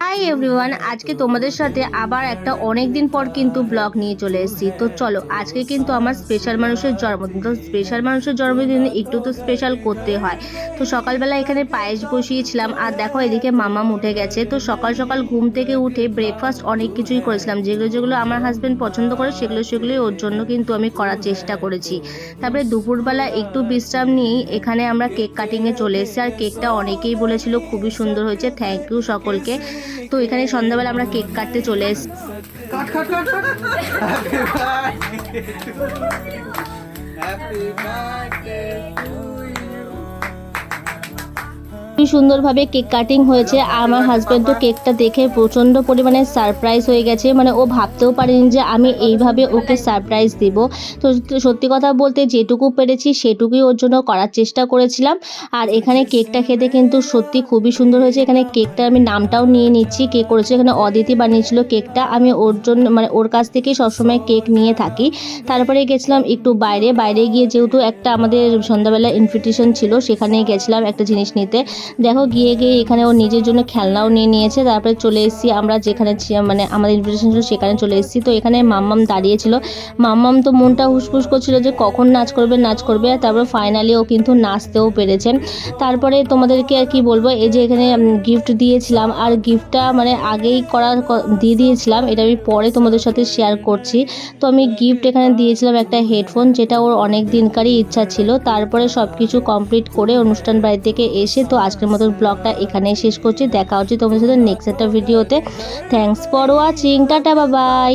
Hi everyone আজকে তোমাদের সাথে আবার একটা অনেক দিন পর কিন্তু ব্লগ নিয়ে চলে এসেছি। তো চলো, আজকে কিন্তু আমার স্পেশাল মানুষের জন্মদিন। তো স্পেশাল মানুষের জন্মদিনে একটু তো স্পেশাল করতে হয়। তো সকালবেলা এখানে পায়েস বসিয়েছিলাম। আর দেখো, এদিকে মামাম উঠে গেছে। তো সকাল সকাল ঘুম থেকে উঠে ব্রেকফাস্ট অনেক কিছুই করেছিলাম। যেগুলো যেগুলো আমার হাজব্যান্ড পছন্দ করে, সেগুলো, সেগুলোই ওর জন্য কিন্তু আমি করার চেষ্টা করেছি। তারপরে দুপুরবেলা একটু বিশ্রাম নিয়েই এখানে আমরা কেক কাটিংয়ে চলে এসেছি। আর কেকটা অনেকেই বলেছিল খুবই সুন্দর হয়েছে। থ্যাংক ইউ সকলকে। তো এখানে সন্ধ্যাবেলা আমরা কেক কাটতে চলে এসেছি খুবই সুন্দরভাবে কেক কাটিং হয়েছে, আমার হাজব্যান্ড তো কেকটা দেখে প্রচণ্ড পরিমাণে সারপ্রাইজ হয়ে গেছে। মানে ও ভাবতেও পারেনি যে আমি এইভাবে ওকে সারপ্রাইজ দিব। তো সত্যি কথা বলতে যেটুকু পেরেছি সেটুকুই ওর জন্য করার চেষ্টা করেছিলাম। আর এখানে কেকটা খেতে কিন্তু সত্যি খুবই সুন্দর হয়েছে। এখানে কেকটা আমি নামটাও নিয়ে নিচ্ছি। কে করেছে? এখানে অদিতি বানিয়েছিল কেকটা। আমি ওর জন্য মানে ওর কাছ থেকেই সবসময় কেক নিয়ে থাকি। তারপরে গেছিলাম একটু বাইরে। বাইরে গিয়ে যেহেতু একটা আমাদের সন্ধ্যাবেলা ইনভিটেশন ছিল সেখানে গেছিলাম একটা জিনিস নিতে। দেখো গিয়ে গিয়ে এখানে ও নিজের জন্য খেলনাও নিয়ে নিয়েছে, তারপরে চলে এসেছি আমরা যেখানে মানে আমাদের ইনভিটেশন ছিল সেখানে চলে এসেছি। তো এখানে মাম্মাম দাঁড়িয়েছিল মাম্মাম তো মনটা হুসফুস করছিল যে কখন নাচ করবে নাচ করবে তারপরে ফাইনালি ও কিন্তু নাচতেও পেরেছে। তারপরে তোমাদেরকে আর কি বলব, এই যে এখানে গিফট দিয়েছিলাম, আর গিফটটা মানে আগেই করার ক- দিয়ে দিয়েছিলাম, এটা আমি পরে তোমাদের সাথে শেয়ার করছি। তো আমি গিফট এখানে দিয়েছিলাম একটা হেডফোন যেটা ওর অনেক দিনকারই ইচ্ছা ছিল। তারপরে সব কিছু কমপ্লিট করে অনুষ্ঠান বাড়ি থেকে এসে তো আজকের মতন ব্লগটা এখানেই শেষ করছি। দেখা হচ্ছে তোমাদের সাথে নেক্সট একটা ভিডিওতে থ্যাংকস ফর ওয়াচিং টাটা বাবাই